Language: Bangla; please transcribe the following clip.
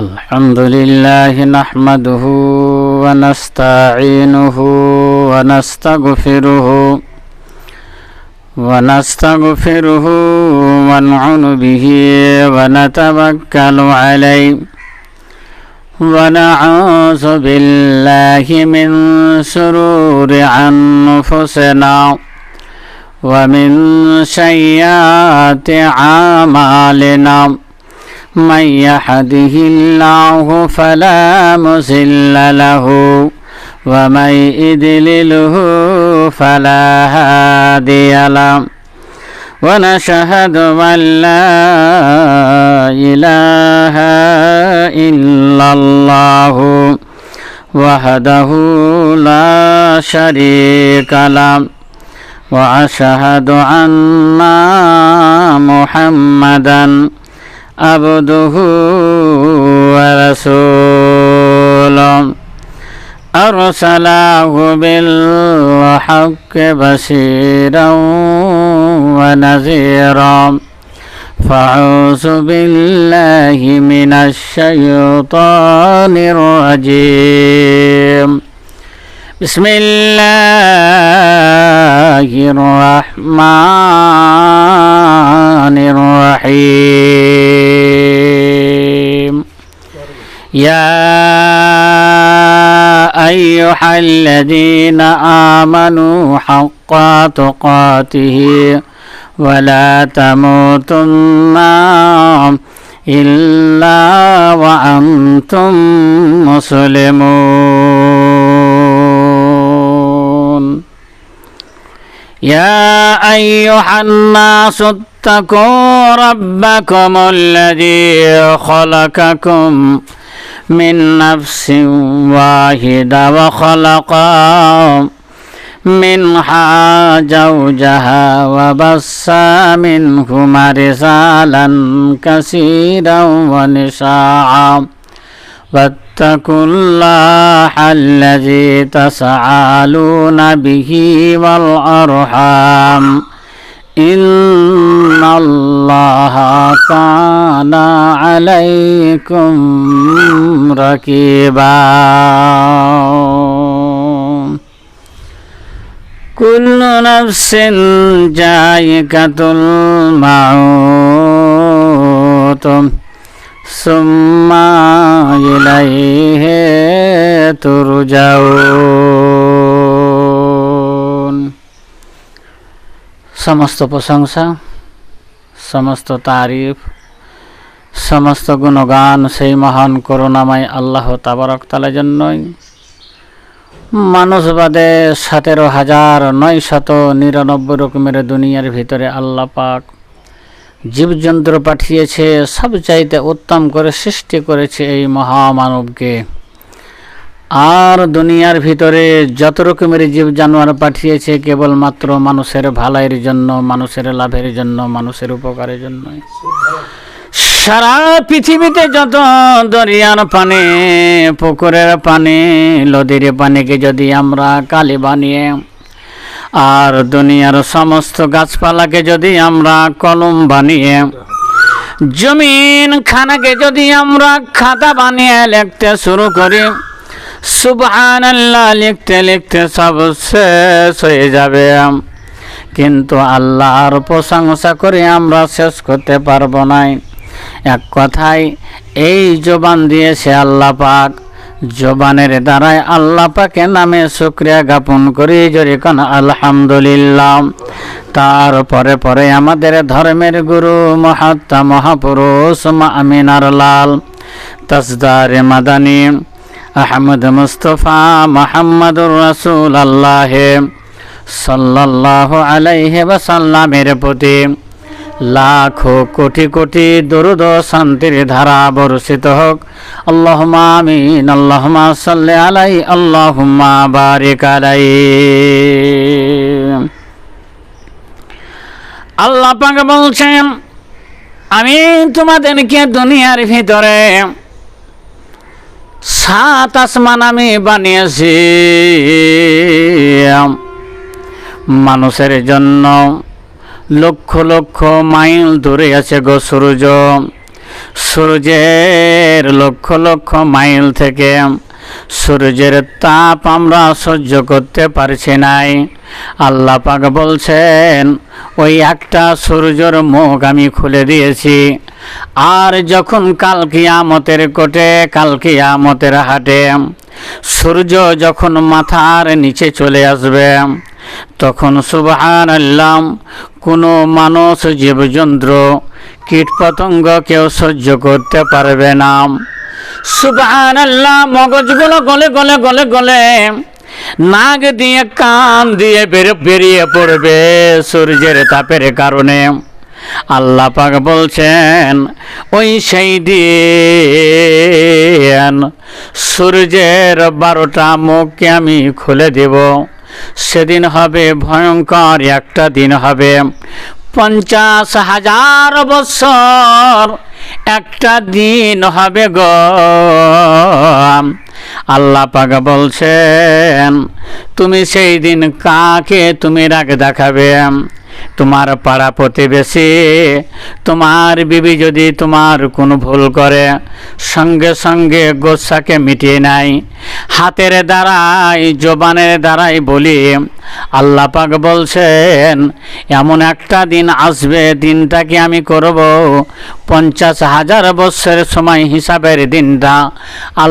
الحمد لله نحمده ونستعينه ونستغفره ونستغفره ونعن به ونتوكل عليه ونعوذ بالله من شرور أنفسنا ومن سيئات أعمالنا. من يهده الله فلا مضل له ومن يضلله فلا هادي له. ونشهد أن لا إله إلا الله وحده لا شريك له. وأشهد أن محمدا عبده ورسوله. أرسله بالحق بشيرا ونذيرا. فأعوذ بالله من الشيطان الرجيم. بسم الله الرحمن الرحيم. يا أيها الذين آمنوا حق تقاته ولا تموتن إلا وأنتم مسلمون. يا أيها الناس اتقوا ربكم الذي خلقكم من نفس واحدة وخلق منها زوجها وبص منهما رسالا كثيرا ونساء. واتقوا الله الذي تسألون به والأرحام. إن الله كان عليكم ركيبا كل نفس جائكة الموت ثم إليه ترجعون সমস্ত প্রশংসা, সমস্ত তারিফ, সমস্ত গুণগান সেই মহান করুণাময় আল্লাহ তাবারক তালা জন্যই। মানুষ বাদে সতেরো হাজার নয় শত নিরানব্বই রকমের দুনিয়ার ভিতরে আল্লাহ পাক জীবজন্তু পাঠিয়েছে, সবচাইতে উত্তম করে সৃষ্টি করেছে এই মহামানবকে। আর দুনিয়ার ভিতরে যত রকমের জীব জানোয়ার পাঠিয়েছে কেবলমাত্র মানুষের ভালাইয়ের জন্য, মানুষের লাভের জন্য, মানুষের উপকারের জন্য। সারা পৃথিবীতে যত দরিয়ার পানি, পুকুরের পানি, নদীর পানিকে যদি আমরা কালি বানিয়ে, আর দুনিয়ার সমস্ত গাছপালাকে যদি আমরা কলম বানিয়ে জমিন খানাকে যদি আমরা খাতা বানিয়ে লিখতে শুরু করি সুবহান আল্লাহ লিখতে লিখতে সব শেষ হয়ে যাবে। কিন্তু আল্লাহর প্রশংসা করে আমরা শেষ করতে পারব না এক কথায়, এই জবান দিয়েছে আল্লাহ পাক। জবানের দ্বারাই আল্লাহ পাকে নামে শুক্রিয়া জ্ঞাপন করি জরি কান আলহামদুলিল্লাহ। তারপরে পরে আমাদের ধর্মের গুরু, মহাত্মা, মহাপুরুষ, মা আমিনার লাল তসদার মাদানী আহমদ মুস্তফা মোহাম্মদুর রসুল আল্লাহ সাল্লাহ আলাইহে সাল্লামের প্রতি লাখো কোটি কোটি দরুদ শান্তির ধারা বর্ষিত হোক। আল্লাহুম্মা আমিন, আল্লাহুম্মা সাল্লি আলাই আল্লাহুম্মা বারিক আলাই আল্লাহ পাক বলছেন, আমি তোমাদেরকে দুনিয়ার ভিতরে সাত আসমান আমি বানিয়েছি। মানুষের জন্য লক্ষ লক্ষ মাইল দূরে আছে গো সূর্য। সূর্যের লক্ষ লক্ষ মাইল থেকে সূর্যের তাপ আমরা সহ্য করতে পারছি নাই। আল্লাহ পাক বলছেন, ওই একটা সূর্যর মুখ আমি খুলে দিয়েছি। আর যখন কাল কিয়ামতের কোটে, কাল কিয়ামতের হাটে, সূর্য যখন মাথার নিচে চলে আসবে, তখন সুবহান আল্লাহ কোনো মানুষ জীবজন্তু, কীটপতঙ্গ কেউ সহ্য করতে পারবে না। সুবহান আল্লাহ মগজগুলো গলে গলে গলে গলে নাক দিয়ে, কান দিয়ে বেরিয়ে পড়বে সূর্যের তাপের কারণে। আল্লাহ পাক বলছেন, ওই সেই দিন সূর্যের বারোটা মুখকে আমি খুলে দেব। সেদিন হবে ভয়ঙ্কর, একটা দিন হবে পঞ্চাশ হাজার বছর, একটা দিন হবে গ। আল্লাহ পাক বলছেন, তুমি সেই দিন কাকে তুমি রাগ দেখাবে? তোমার পাড়া প্রতিবেশী, তোমার বিবি যদি তোমার কোনো ভুল করে, সঙ্গে সঙ্গে গোসাকে মিটিয়ে নাই হাতের দ্বারাই, জবানের দ্বারাই বলি, আল্লাহ পাক বলছেন, এমন একটা দিন আসবে দিনটাকে আমি করব? পঞ্চাশ হাজার বৎসরের সময় হিসাবের দিনটা আল্লাহ